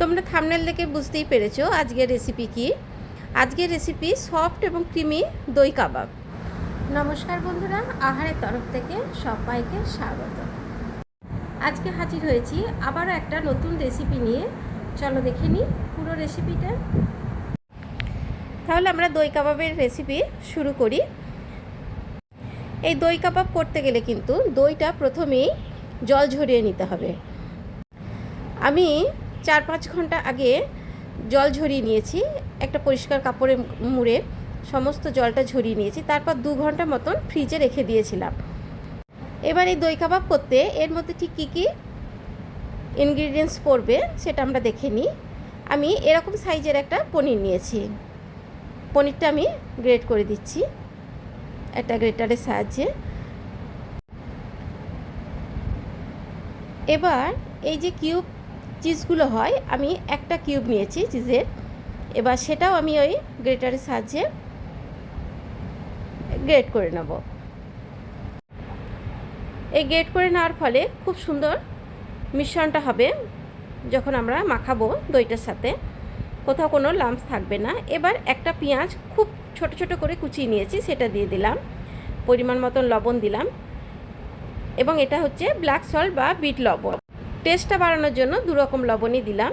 তোমরা থামনেল দেখে বুঝতেই পেরেছ আজকের রেসিপি কি। আজকের রেসিপি সফট এবং ক্রিমি দই কাবাব। নমস্কার বন্ধুরা, আহারের তরফ থেকে সবাইকে স্বাগত। আজকে হাজির হয়েছি আবারও একটা নতুন রেসিপি নিয়ে। চলো দেখে নিই পুরো রেসিপিটা তাহলে আমরা দই কাবাবের রেসিপি শুরু করি। এই দই কাবাব করতে গেলে কিন্তু দইটা প্রথমেই জল ঝরিয়ে নিতে হবে। আমি চার পাঁচ ঘণ্টা আগে জল ঝরিয়ে নিয়েছি, একটা পরিষ্কার কাপড়ে মুড়ে সমস্ত জলটা ঝরিয়ে নিয়েছি, তারপর দু ঘণ্টা মতন ফ্রিজে রেখে দিয়েছিলাম। এবার এই দই কাবাব করতে এর মধ্যে ঠিক কী কী ইনগ্রিডিয়েন্টস পড়বে সেটা আমরা দেখে নিই। আমি এরকম সাইজের একটা পনির নিয়েছি। পনিরটা আমি গ্রেট করে দিচ্ছি একটা গ্রেটারের সাহায্যে। এবার এই যে কিউব চিজগুলো হয়, আমি একটা কিউব নিয়েছি চিজের। এবার সেটাও আমি ওই গ্রেটারের সাহায্যে গ্রেট করে নেব। এই গ্রেট করে নেওয়ার ফলে খুব সুন্দর মিশ্রণটা হবে যখন আমরা মাখাবো দইটার সাথে। কোথাও কোনো লাম্পস থাকবে না। এবার একটা পেঁয়াজ খুব ছোট ছোট করে কুচিয়ে নিয়েছি, সেটা দিয়ে দিলাম। পরিমাণ মতন লবণ দিলাম। এবং এটা হচ্ছে ব্ল্যাক সল্ট বা বিট লবণ। টেস্টটা বাড়ানোর জন্য দু রকম লবণই দিলাম।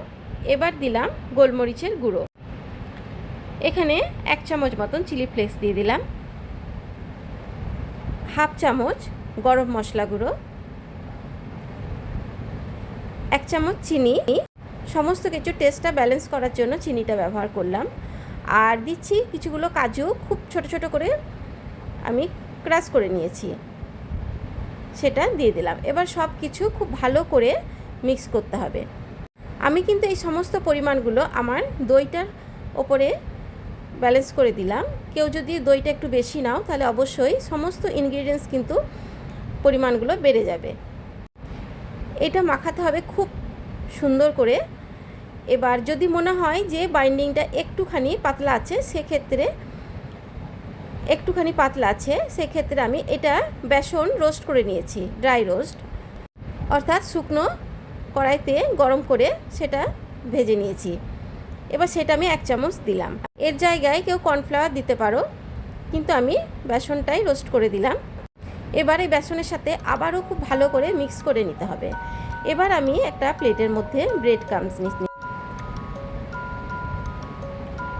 এবার দিলাম গোলমরিচের গুঁড়ো। এখানে এক চামচ মতন চিলি ফ্লেক্স দিয়ে দিলাম। হাফ চামচ গরম মশলা গুঁড়ো। এক চামচ চিনি। সমস্ত কিছু টেস্টটা ব্যালেন্স করার জন্য চিনিটা ব্যবহার করলাম। আর দিচ্ছি কিছুগুলো কাজু, খুব ছোট ছোট করে আমি ক্রাশ করে নিয়েছি। সেটা দিয়ে দিলাম। এবার সব কিছু খুব ভালো করে মিক্স করতে হবে। আমি কিন্তু এই সমস্ত পরিমাণগুলো আমার দইটার ওপরে ব্যালেন্স করে দিলাম। কেউ যদি দইটা একটু বেশি নাও, তাহলে অবশ্যই সমস্ত ইনগ্রিডিয়েন্টস কিন্তু পরিমাণগুলো বেড়ে যাবে। এটা মাখাতে হবে খুব সুন্দর করে। এবার যদি মনে হয় যে বাইন্ডিংটা একটুখানি পাতলা আছে, সেক্ষেত্রে একটুখানি পাতলা আছে, সেক্ষেত্রে আমি এটা বেসন রোস্ট করে নিয়েছি ড্রাই রোস্ট অর্থাৎ শুকনো কড়াইতে গরম করে সেটা ভেজে নিয়েছি। এবার সেটা আমি এক চামচ দিলাম। এর জায়গায় কেউ কর্নফ্লাওয়ার দিতে পারো, কিন্তু আমি বেসনটাই রোস্ট করে দিলাম। এবার এই বেসনের সাথে আবারও খুব ভালো করে মিক্স করে নিতে হবে। এবার আমি একটা প্লেটের মধ্যে ব্রেড ক্রামস নিচ্ছি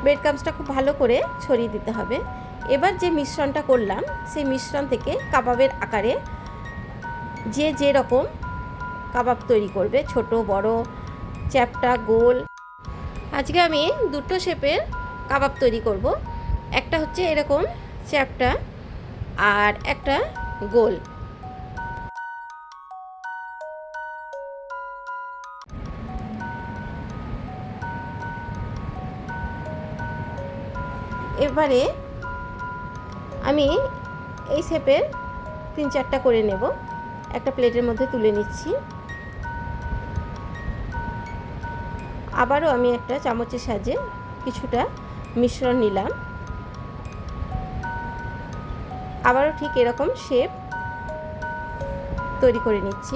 ব্রেড ক্রামসটা খুব ভালো করে ছড়িয়ে দিতে হবে। এবার যে মিশ্রণটা করলাম, সেই মিশ্রণ থেকে কাবাবের আকারে যে যে রকম কাবাব তৈরি করবে, ছোট, বড়, চ্যাপটা, গোল। আজকে আমি দুটো শেপের কাবাব তৈরি করব। একটা হচ্ছে এরকম চ্যাপটা আর একটা গোল। এবারে আমি এই শেপের তিন চারটা করে নেব। একটা প্লেটের মধ্যে তুলে নিচ্ছি। আবারও আমি একটা চামচের সাজে কিছুটা মিশ্রণ নিলাম। আবারও ঠিক এরকম শেপ তৈরি করে নিচ্ছি।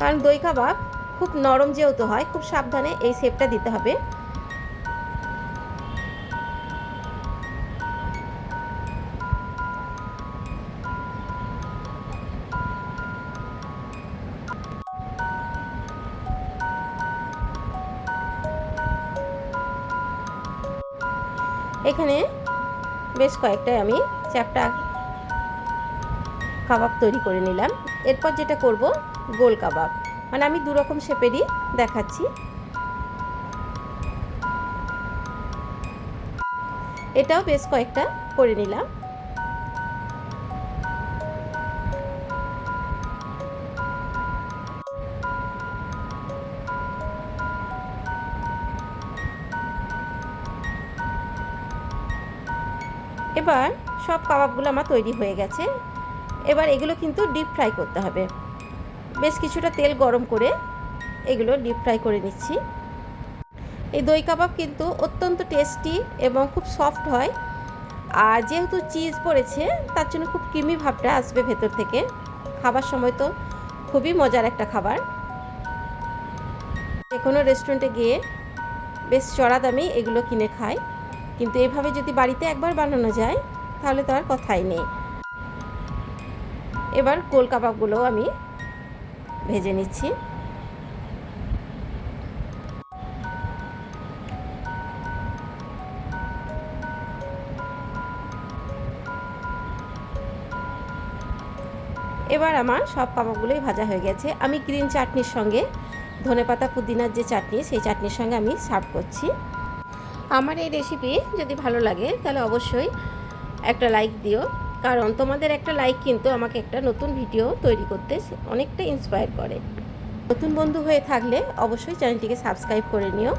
কারণ দই কাবাব খুব নরম যেহেতু হয়, খুব সাবধানে এই শেপটা দিতে হবে। এখানে বেশ কয়েকটাই আমি চ্যাপটা কাবাব তৈরি করে নিলাম। এরপর যেটা করব, গোল কাবাব। মানে আমি দুরকম শেপেরই দেখাচ্ছি। এটাও বেশ কয়েকটা করে নিলাম। এবার সব কাবাবগুলো আমার তৈরি হয়ে গেছে। এবার এগুলো কিন্তু ডিপ ফ্রাই করতে হবে। বেশ কিছুটা তেল গরম করে এগুলো ডিপ ফ্রাই করে নিচ্ছি। এই দই কাবাব কিন্তু অত্যন্ত টেস্টি এবং খুব সফট হয়। আর যেহেতু চিজ পড়েছে, তার জন্য খুব ক্রিমি ভাবটা আসবে ভেতর থেকে। খাবার সময় তো খুবই মজার একটা খাবার। যে কোনো রেস্টুরেন্টে গিয়ে বেশ চড়া দামেই এগুলো কিনে খায়। কিন্তু এভাবে যদি বাড়িতে একবার বানানো যায়, তাহলে তো আর কথাই নেই। এবার গোল কাবাবগুলো আমি ভেজে নিচ্ছি। এবার আমার সব কাবাবগুলোই ভাজা হয়ে গেছে। আমি গ্রিন চাটনির সঙ্গে ধনেপাতা পুদিনার যে চাটনি, সেই চাটনির সঙ্গে আমি সার্ভ করছি। আমার এই রেসিপি যদি ভালো লাগে, তাহলে অবশ্যই একটা লাইক দিও। কারণ তোমাদের একটা লাইক কিন্তু আমাকে একটা নতুন ভিডিও তৈরি করতে অনেকটা ইন্সপায়ার করে। নতুন বন্ধু হয়ে থাকলে অবশ্যই চ্যানেলটিকে সাবস্ক্রাইব করে নিও।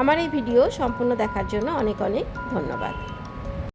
আমার এই ভিডিও সম্পূর্ণ দেখার জন্য অনেক অনেক ধন্যবাদ।